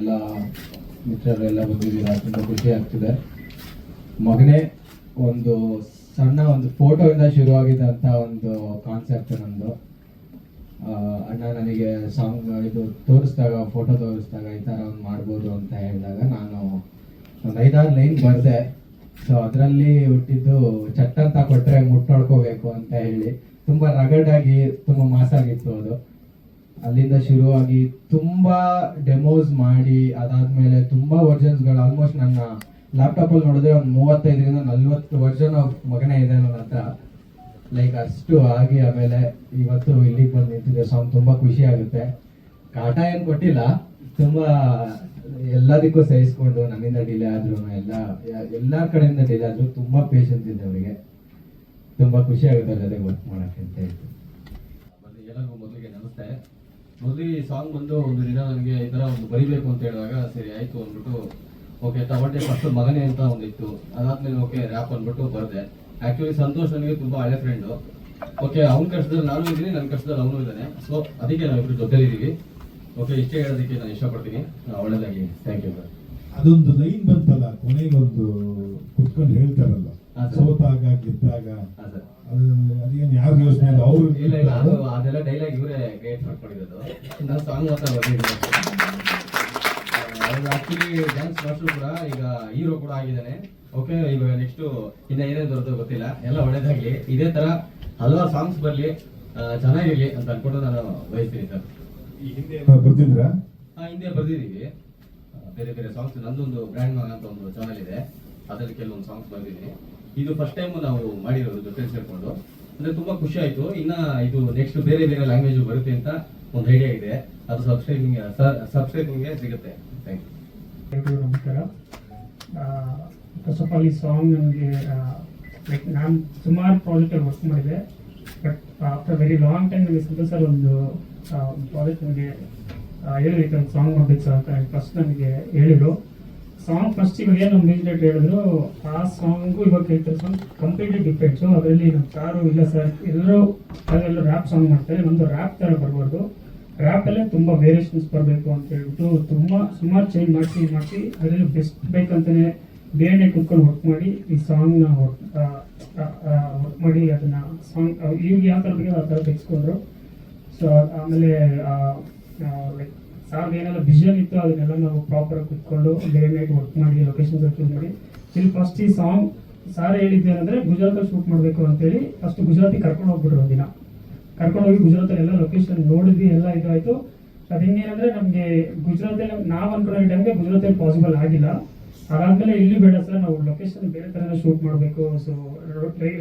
ಎಲ್ಲ ಮಿತ್ರರೆಲ್ಲ ಬಂದಿದ್ದೀರಾ ತುಂಬ ಖುಷಿ ಆಗ್ತಿದೆ. ಮಗನೇ ಒಂದು ಸಣ್ಣ ಒಂದು ಫೋಟೋಯಿಂದ ಶುರುವಾಗಿದ್ದಂಥ ಒಂದು ಕಾನ್ಸೆಪ್ಟ್ ನಂದು ಅಣ್ಣ ನನಗೆ ಸಾಂಗ್ ಇದು ತೋರಿಸಿದಾಗ ಫೋಟೋ ತೋರಿಸಿದಾಗ ಈ ಥರ ಒಂದು ಮಾಡ್ಬೋದು ಅಂತ ಹೇಳಿದಾಗ ನಾನು ಒಂದು ಐದಾರು ಲೈನ್ ಬರೆದೆ. ಸೊ ಅದರಲ್ಲಿ ಹುಟ್ಟಿದ್ದು ಚಟ್ ಅಂತ ಕೊಟ್ಟರೆ ಮುಟ್ಟೊಳ್ಕೋಬೇಕು ಅಂತ ಹೇಳಿ ತುಂಬ ರಗಡಾಗಿ ತುಂಬ ಮಾಸಾಗಿತ್ತು ಅದು. ಅಲ್ಲಿಂದ ಶುರುವಾಗಿ ತುಂಬಾ ಡೆಮೋಸ್ ಮಾಡಿ, ಅದಾದ್ಮೇಲೆ ತುಂಬಾ ವರ್ಷನ್ಸ್ಗಳು ಆಲ್ಮೋಸ್ಟ್ ನನ್ನ ಲ್ಯಾಪ್ಟಾಪ್ ಅಲ್ಲಿ ನೋಡಿದ್ರೆ ಒಂದು ಮೂವತ್ತೈದರಿಂದ ನಲ್ವತ್ತು ವರ್ಷನ್ ಮಗನೇ ಇದೆ ನನ್ನ ಹತ್ರ. ಲೈಕ್ ಅಷ್ಟು ಆಗಿ ಆಮೇಲೆ ಇವತ್ತು ಇಲ್ಲಿಗೆ ಬಂದು ನಿಂತಿದೆ. ಸಾಂಗ್ ತುಂಬಾ ಖುಷಿ ಆಗುತ್ತೆ. ಕಾಟ ಏನು ಕೊಟ್ಟಿಲ್ಲ. ತುಂಬಾ ಎಲ್ಲದಕ್ಕೂ ಸಹಿಸ್ಕೊಂಡು ನನ್ನಿಂದ ಡಿಲೇ ಆದ್ರೂ, ಎಲ್ಲ ಎಲ್ಲಾ ಕಡೆಯಿಂದ ಡಿಲೇ ಆದ್ರೂ ತುಂಬಾ ಪೇಷನ್ಸ್ ಇದೆ ಅವರಿಗೆ. ತುಂಬಾ ಖುಷಿ ಆಗುತ್ತೆ ಅವ್ರ ಜೊತೆ ವರ್ಕ್ ಮಾಡಕ್ಕೆ ಅಂತ ಹೇಳ್ತೀನಿ. ಎಲ್ಲರಿಗೂ ಮೊದಲಿಗೆ ನಮಸ್ತೆ. ಮೊದಲಿಗೆ ಈ ಸಾಂಗ್ ಬಂದು ಒಂದು ದಿನ ನನಗೆ ಈ ಥರ ಒಂದು ಬರಿಬೇಕು ಅಂತ ಹೇಳಿದಾಗ ಸರಿ ಆಯಿತು ಅಂದ್ಬಿಟ್ಟು ಓಕೆ ತಗೊಂಡೆ ಫಸ್ಟ್ ಮಗನೇ ಅಂತ ಒಂದಿತ್ತು. ಅದಾದ್ಮೇಲೆ ಓಕೆ ರ್ಯಾಪ್ ಅಂದ್ಬಿಟ್ಟು ಬರೆದೆ. ಆ್ಯಕ್ಚುಲಿ ಸಂತೋಷ್ ನನಗೆ ತುಂಬ ಹಳೆ ಫ್ರೆಂಡು ಓಕೆ ಅವ್ನ ಕಷ್ಟದಲ್ಲಿ ನಾನು ಇದ್ದೀನಿ ನನ್ನ ಕಷ್ಟದಲ್ಲಿ ಅವನು ಇದ್ದಾನೆ. ಸೊ ಅದಕ್ಕೆ ನಾವು ಇಬ್ಬರು ಜೊತೆಲಿದ್ದೀವಿ ಓಕೆ ಇಷ್ಟೇ ಹೇಳೋದಕ್ಕೆ ನಾನು ಇಷ್ಟಪಡ್ತೀನಿ. ಒಳ್ಳೇದಾಗಿ ಥ್ಯಾಂಕ್ ಯು ಅದೊಂದು ಲೈನ್ ಬಂತಲ್ಲ, ಕೊನೆಗೊಂದು ಕುತ್ಕೊಂಡು ಹೇಳ್ತಾರಲ್ಲ. ಸೋತಾಗ ಗೆದ್ದಾಗ ಹಾಂ ಅದೇನು ಯಾರು ಯೋಚನೆ ಇಲ್ಲ ಅವರು ಇಲ್ಲ ಇಲ್ಲ ಅದು ಅದೆಲ್ಲ ಡೈಲಾಗ್ ಇವರೇ ಗೈಡ್ ಮಾಡ್ಕೊಂಡಿರೋದು ನಾನು ಸಾಂಗ್ ಮಾತ್ರ ಬಂದಿದ್ದೀನಿ ಅವ್ರು ಆಕ್ಚುಲಿ ಡ್ಯಾನ್ಸ್ ಮಾಸ್ಟರ್ ಕೂಡ ಈಗ ಹೀರೋ ಕೂಡ ಆಗಿದ್ದಾನೆ. ಓಕೆ ಈಗ ನೆಕ್ಸ್ಟ್ ಇನ್ನ ಏನೇನು ಬರುತ್ತೋ ಗೊತ್ತಿಲ್ಲ. ಎಲ್ಲ ಒಳ್ಳೇದಾಗ್ಲಿ. ಇದೇ ತರ ಹಲವಾರು ಸಾಂಗ್ಸ್ ಬರ್ಲಿ ಚೆನ್ನಾಗಿರಲಿ ಅಂತ ಅನ್ಕೊಂಡು ನಾನು ಬಯಸ್ತೀನಿ ಸರ್. ಈ ಹಿಂದೆ ಬರ್ತಿದ್ರಾ? ಆ, ಹಿಂದೆ ಬರ್ದಿದ್ದೀವಿ. ಬೇರೆ ಬೇರೆ ಸಾಂಗ್ಸ್ ನಂದೊಂದು ಬ್ರ್ಯಾಂಡ್ ಮಗ ಅಂತ ಒಂದು ಚಾನಲ್ ಇದೆ. ಅದರಲ್ಲಿ ಕೆಲವೊಂದು ಸಾಂಗ್ಸ್ ಬರ್ದಿದ್ದೀನಿ. ಇದು ಫಸ್ಟ್ ಟೈಮ್ ನಾವು ಮಾಡಿರೋದು ಜೊತೆ ಸೇರ್ಕೊಂಡು. ಅಂದ್ರೆ ತುಂಬಾ ಖುಷಿ ಆಯ್ತು. ಇನ್ನ ಇದು ನೆಕ್ಸ್ಟ್ ಬೇರೆ ಬೇರೆ ಲ್ಯಾಂಗ್ವೇಜ್ ಬರುತ್ತೆ ಅಂತ ಒಂದು ಐಡಿಯಾ ಇದೆ. ಅದು ಸಬ್ಸ್ಕ್ರೈಬಿಂಗ್ ಸಬ್ಸ್ಕ್ರೈಬಿಂಗ್ ಸಿಗುತ್ತೆ. ಥ್ಯಾಂಕ್ ಯು ನಮಸ್ಕಾರ. ಫಸ್ಟ್ ಆಫ್ ಆಲ್ ಈ ಸಾಂಗ್ ನನಗೆ ಲೈಕ್ ನಾನು ಸುಮಾರು ಪ್ರಾಜೆಕ್ಟಲ್ಲಿ ವರ್ಕ್ ಮಾಡಿದೆ. But after very long time ನನಗೆ ಸಿಗುತ್ತೆ ಸರ್ ಒಂದು ಪ್ರಾಜೆಕ್ಟ್ ನನಗೆ ಹೇಳಬೇಕು ಸಾಂಗ್ ಮಾಡಬೇಕು ಸರ್ ಅಂತ ಫಸ್ಟ್ ನನಗೆ ಹೇಳಿದ್ರು. ಸಾಂಗ್ ಫಸ್ಟ್ ಇವಾಗ ಏನು ಮ್ಯೂಸಿಕ್ ಹೇಳಿದ್ರು ಆ ಸಾಂಗು ಇವಾಗ ಕೇಳ್ತಾರೆ ಸಾಂಗ್ ಕಂಪ್ಲೀಟ್ಲಿ ಡಿಫ್ರೆಂಟ್ಸು ಅದರಲ್ಲಿ ನಮ್ಮ ಕಾರು ಇಲ್ಲ ಸರ್ ಎಲ್ಲರೂ ಅದೆಲ್ಲ ರ್ಯಾಪ್ ಸಾಂಗ್ ಮಾಡ್ತಾರೆ. ನಮ್ಮದು ರ್ಯಾಪ್ ಥರ ಬರ್ಬಾರ್ದು ರ್ಯಾಪಲ್ಲೇ ತುಂಬಾ ವೇರಿಯೇಷನ್ಸ್ ಬರಬೇಕು ಅಂತ ಹೇಳ್ಬಿಟ್ಟು ತುಂಬ ಸುಮಾರು ಚೇಂಜ್ ಮಾಡಿಸಿ ಮಾಡಿಸಿ, ಅದರಲ್ಲಿ ಬೆಸ್ಟ್ ಬೇಕಂತಲೇ ಬೇರೆ ಕುತ್ಕೊಂಡು ವರ್ಕ್ ಮಾಡಿ ಈ ಸಾಂಗ್ನ ವರ್ಕ್ ಮಾಡಿ ಅದನ್ನ ಸಾಂಗ್ ಇವ್ರಿಗೆ ಯಾವ ಥರ ಬೇಕೋ ಆ ಥರ ತೆಗೆಸ್ಕೊಂಡ್ರು. ಸೊ ಆಮೇಲೆ ಲೈಕ್ ಸಾಂಗ್ ಏನೆಲ್ಲ ವಿಷನ್ ಇತ್ತು, ಅದನ್ನೆಲ್ಲ ನಾವು ಪ್ರಾಪರ್ ಕುತ್ಕೊಂಡು ಡೇ ನೈಟ್ ವರ್ಕ್ ಮಾಡಿ ಲೊಕೇಶನ್ ಚೂಸ್ ಮಾಡಿ. ಇಲ್ಲಿ ಫಸ್ಟ್ ಈ ಸಾಂಗ್ ಸಾರ್ ಗುಜರಾತ್ ಗುಜರಾತಲ್ಲಿ ಶೂಟ್ ಮಾಡಬೇಕು ಅಂತೇಳಿ ಫಸ್ಟ್ ಗುಜರಾತಿಗೆ ಕರ್ಕೊಂಡು ಹೋಗ್ಬಿಟ್ರು ದಿನ ಕರ್ಕೊಂಡು ಹೋಗಿ ಗುಜರಾತಲ್ಲಿ ಎಲ್ಲ ಲೊಕೇಶನ್ ನೋಡಿದ್ವಿ, ಎಲ್ಲ ಇದಾಯಿತು. ಅದು ಹೆಂಗೇನಂದ್ರೆ ನಮಗೆ ಗುಜರಾತಲ್ಲಿ, ನಾವು ಅನ್ಕೊಳ್ಳೋ ಟೈಮ್ಗೆ ಗುಜರಾತಲ್ಲಿ ಪಾಸಿಬಲ್ ಆಗಿಲ್ಲ. ಅದಾದಮೇಲೆ ಇಲ್ಲಿ ಬೇಡ ಸರ್ ನಾವು ಲೊಕೇಶನ್ ಬೇರೆ ಥರನೇ ಶೂಟ್ ಮಾಡಬೇಕು. ಸೊ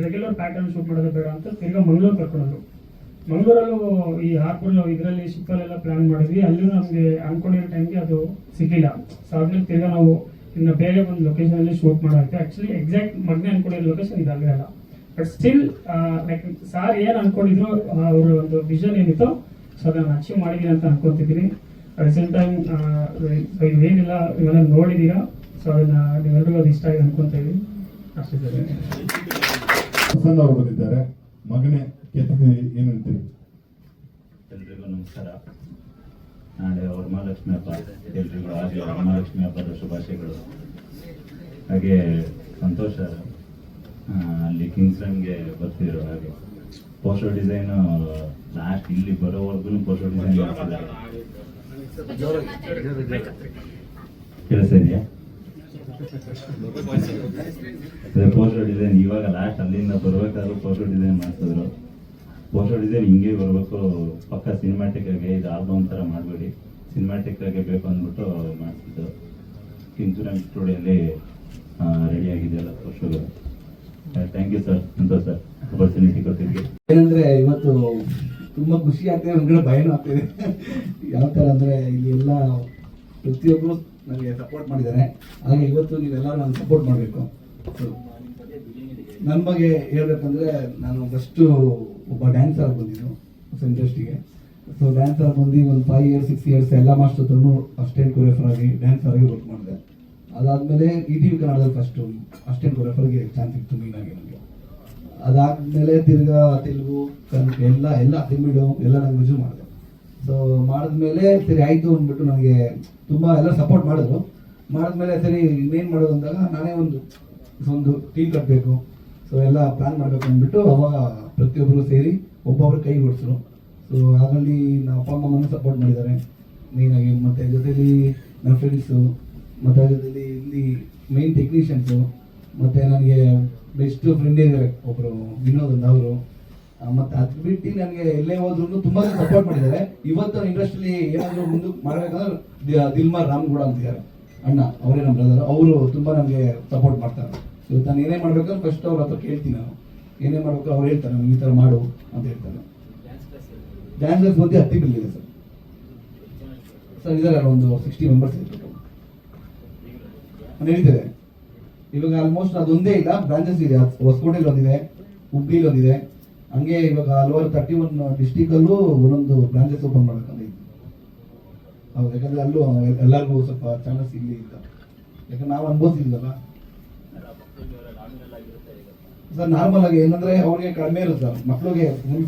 ರೆಗ್ಯುಲರ್ ಪ್ಯಾಟರ್ನ್ ಶೂಟ್ ಮಾಡೋದು ಬೇಡ ಅಂತ ತಿರ್ಗಾ ಮಂಗಳೂರು ಕರ್ಕೊಂಡೋದ್ರು ಮಂಗಳೂರಲ್ಲೂ ಈ ಹಾರ್ಬರ್ ಇದರಲ್ಲಿ ಶಿಪ್ಪಲ್ಲೆಲ್ಲ ಪ್ಲಾನ್ ಮಾಡಿದ್ವಿ. ಅಲ್ಲೂ ನಮಗೆ ಅನ್ಕೊಂಡಿರೋ ಟೈಮ್ಗೆ ಅದು ಸಿಗ್ಲಿಲ್ಲ. ಸೊ ಅದ್ರಲ್ಲಿ ತಿರ್ಗಾ ನಾವು ಇನ್ನು ಬೇರೆ ಒಂದು ಲೊಕೇಶನ್ ಅಲ್ಲಿ ಶೂಟ್ ಮಾಡೋಕ್ಕೆ ಆಕ್ಚುಲಿ ಎಕ್ಸಾಕ್ಟ್ ಮಗ್ನೆ ಅನ್ಕೊಂಡಿರೋ ಲೊಕೇಶನ್ ಇದಾಗಲೇ ಅಲ್ಲ ಬಟ್ ಸ್ಟಿಲ್ ಲೈಕ್ ಸಾರ್ ಏನು ಅನ್ಕೊಂಡಿದ್ರು ಅವ್ರ ಒಂದು ವಿಷನ್ ಏನಿತ್ತು ಸೊ ಅದನ್ನು ಅಚೀವ್ ಮಾಡಿದೀನಿ ಅಂತ ಅನ್ಕೊತಿದ್ದೀನಿ. ಅಟ್ ಸೇಮ್ ಟೈಮ್ ಇವೇನಿಲ್ಲ ಇವೆಲ್ಲ ನೋಡಿದೀರಾ? ಸೊ ಅದನ್ನ ನೀವೆಲ್ಲರಿಗೂ ಅದು ಇಷ್ಟ ಆಗಿದೆ ಅನ್ಕೊಂತ ಇದೀನಿ ಅಷ್ಟೇ ಸರ್. ಬಂದಿದ್ದಾರೆ. ಮಗನೇ ಏನು ನಮಸ್ಕಾರ. ನಾಳೆ ವರಮಹಾಲಕ್ಷ್ಮಿ ಹಬ್ಬ. ಎಲ್ರಿಗೂ ಹಾಗೆ ವರಮಹಾಲಕ್ಷ್ಮಿ ಹಬ್ಬದ ಶುಭಾಶಯಗಳು. ಹಾಗೆ ಸಂತೋಷ ಅಲ್ಲಿ ಕಿಂಗ್ಸ್ಲೈನ್ಗೆ ಬರ್ತಿದ್ರು ಹಾಗೆ. ಪೋಸ್ಟರ್ ಡಿಸೈನ್ ಲಾಸ್ಟ್ ಇಲ್ಲಿ ಬರೋವರೆಗೂ ಪೋಸ್ಟರ್ ಡಿಸೈನ್ ಕೆಲಸ ಇದೆಯಾ? ಪೋಸ್ಟರ್ ಡಿಸೈನ್ ಇವಾಗ ಲಾಸ್ಟ್ ಅಲ್ಲಿಂದ ಬರ್ಬೇಕಾದ್ರೂ ಪೋಸ್ಟರ್ ಡಿಸೈನ್ ಮಾಡ್ತಿದ್ರು. ಪೋಸ್ಟರ್ ಡಿಸೈನ್ ಹಿಂಗೆ ಬರಬೇಕು. ಪಕ್ಕ ಸಿನಿಮ್ಯಾಟಿಕ್ ಆಗಿ ಇದು ಆಲ್ಬಮ್ ಥರ ಮಾಡಬೇಡಿ. ಸಿನಿಮ್ಯಾಟಿಕ್ ಆಗಿ ಬೇಕು ಅಂದ್ಬಿಟ್ಟು ಮಾಡಿಸಿದ್ದು ಇನ್ಸೂರೆನ್ಸ್ ಸ್ಟುಡಿಯೋಲ್ಲಿ ರೆಡಿ ಆಗಿದೆಯಲ್ಲ poster thank you sir Santosh sir opportunity ಕೊಟ್ಟಿದ್ದೆ ಏನಂದ್ರೆ ಇವತ್ತು ತುಂಬಾ ಖುಷಿ ಆಗ್ತಿದೆ ಒಂದ್ ಕಡೆ ಭಯನೂ ಆಗ್ತಿದೆ. ಯಾವ ಥರ ಅಂದರೆ ಇಲ್ಲಿ ಎಲ್ಲ ಪ್ರತಿಯೊಬ್ಬರು ನನಗೆ ಸಪೋರ್ಟ್ ಮಾಡಿದ್ದಾರೆ. ಹಾಗೆ ಇವತ್ತು ನೀವೆಲ್ಲರೂ ನಾನು ಸಪೋರ್ಟ್ ಮಾಡಬೇಕು. ನನ್ನ ಬಗ್ಗೆ ಹೇಳ್ಬೇಕಂದ್ರೆ ನಾನು ಫಸ್ಟು ಒಬ್ಬ ಡ್ಯಾನ್ಸರ್ ಬಂದಿದ್ದು ಇಂಡಸ್ಟ್ರಿಗೆ ಸೊ ಡ್ಯಾನ್ಸರ್ ಬಂದು ಒಂದು ಫೈವ್ ಇಯರ್ಸ್ ಸಿಕ್ಸ್ ಇಯರ್ಸ್ ಎಲ್ಲ ಮಾಸ್ಟರ್ ಹತ್ರನು ಅಸಿಸ್ಟೆಂಟ್ ಕೊರಿಯೋಫರ್ ಆಗಿ ಡ್ಯಾನ್ಸರ್ ಆಗಿ ವರ್ಕ್ ಮಾಡಿದೆ. ಅದಾದಮೇಲೆ ಇ ಟಿ ವಿ ಕನ್ನಡದಲ್ಲಿ ಫಸ್ಟು ಅಸ್ಟೆಂಟ್ ಕೊರಿಯೋಫರ್ಗೆ ಚಾನ್ಸ್ ಸಿಕ್ತು ಮೀನಾಗಿ ನನಗೆ. ಅದಾದಮೇಲೆ ತಿರ್ಗಾ ತೆಲುಗು ಕನ್ನಡ ಎಲ್ಲ ಎಲ್ಲ ತಮಿಳು, ಎಲ್ಲ ಲ್ಯಾಂಗ್ವೇಜು ಮಾಡಿದೆ. ಸೊ ಮಾಡಿದ್ಮೇಲೆ ಸರಿ ಆಯಿತು ಅಂದ್ಬಿಟ್ಟು ನನಗೆ ತುಂಬ ಎಲ್ಲ ಸಪೋರ್ಟ್ ಮಾಡಿದ್ರು. ಮಾಡಿದ್ಮೇಲೆ ಸರಿ ಇನ್ನೇನು ಮಾಡೋದು ಅಂದಾಗ ನಾನೇ ಒಂದು ಒಂದು ಟೀಮ್ ಕಟ್ಟಬೇಕು ಸೊ ಎಲ್ಲ ಪ್ಲಾನ್ ಮಾಡಬೇಕು ಅಂದ್ಬಿಟ್ಟು ಅವಾಗ ಪ್ರತಿಯೊಬ್ಬರು ಸೇರಿ ಒಬ್ಬೊಬ್ರು ಕೈ ಓಡಿಸಿದ್ರು ಸೊ ಅದರಲ್ಲಿ ನಮ್ಮ ಅಪ್ಪ ಅಮ್ಮನ ಸಪೋರ್ಟ್ ಮಾಡಿದ್ದಾರೆ. ಮೇಯ್ನಾಗಿ ಮತ್ತು ಜೊತೆಯಲ್ಲಿ ನನ್ನ ಫ್ರೆಂಡ್ಸು ಮತ್ತು ಜೊತೆಯಲ್ಲಿ ಇಲ್ಲಿ ಮೇನ್ ಟೆಕ್ನಿಷಿಯನ್ಸು ಮತ್ತು ನನಗೆ ಬೆಸ್ಟ್ ಫ್ರೆಂಡ್ ಇದ್ದಾರೆ. ಒಬ್ಬರು ವಿನೋದ್ ಅಂತ ಅವರು. ಮತ್ತು ಅದು ಬಿಟ್ಟು ನನಗೆ ಎಲ್ಲೇ ಹೋದ್ರು ತುಂಬ ಸಪೋರ್ಟ್ ಮಾಡಿದ್ದಾರೆ. ಇವತ್ತು ಇಂಡಸ್ಟ್ರಿಲಿ ಏನಾದರೂ ಮುಂದೆ ಮಾಡಬೇಕಂದ್ರೆ ದಿಲ್ಮಾರ್ ರಾಮ್ಗೌಡ ಅಂತಿದ್ದಾರೆ. ಅಣ್ಣ, ಅವರೇ ನಮ್ಮ ಬ್ರದರ್ ಅವರು ತುಂಬ ನನಗೆ ಸಪೋರ್ಟ್ ಮಾಡ್ತಾರೆ. ಇವತ್ತು ನಾನು ಏನೇ ಮಾಡ್ಬೇಕು ಫಸ್ಟ್ ಅವ್ರ ಹತ್ರ ಕೇಳ್ತೀನಿ ನಾನು. ಏನೇ ಮಾಡ್ಬೇಕು ಅವ್ರು ಹೇಳ್ತಾರೆ ಈ ಥರ ಮಾಡು ಅಂತ ಹೇಳ್ತಾರೆ. ಡ್ಯಾನ್ಸ್ ಕ್ಲಾಸ್ ಮಧ್ಯೆ ಹತ್ತಿ ಬಿಲ್ಲಿದೆ ಸರ್ ಸರ್ ಇದ್ದಾರೆ ಒಂದು ಸಿಕ್ಸ್ಟಿ ಮೆಂಬರ್ಸ್ ಇರ್ಬೇಕು. ನಾನು ಹೇಳ್ತಿದೆ ಇವಾಗ ಆಲ್ಮೋಸ್ಟ್ ಅದೊಂದೇ ಇಲ್ಲ ಬ್ರಾಂಚಸ್ ಇದೆ. ಹೊಸಕೋಟೆಲಿ ಒಂದಿದೆ ಹುಬ್ಳಿಲಿ ಒಂದಿದೆ. ಹಂಗೆ ಇವಾಗ ಹಲವಾರು ತರ್ಟಿ ಒನ್ ಡಿಸ್ಟಿಕಲ್ಲೂ ಒಂದೊಂದು ಬ್ರಾಂಚಸ್ ಓಪನ್ ಮಾಡ್ಬೇಕಂತ ಇತ್ತು ಹೌದು ಯಾಕಂದ್ರೆ ಅಲ್ಲೂ ಎಲ್ಲರಿಗೂ ಸ್ವಲ್ಪ ಚಾನ್ಸ್ ಇಲ್ಲಿ ಇಲ್ಲ. ಯಾಕಂದ್ರೆ ನಾವು ಅನ್ಭವಿಸಿದ್ವಲ್ಲ ಸರ್ ನಾರ್ಮಲ್ ಆಗಿ ಏನಂದ್ರೆ ಅವ್ರಿಗೆ ಕಡಿಮೆ ಇರುತ್ತೆ ಸರ್ ಮಕ್ಳಿಗೆ ಫುಲ್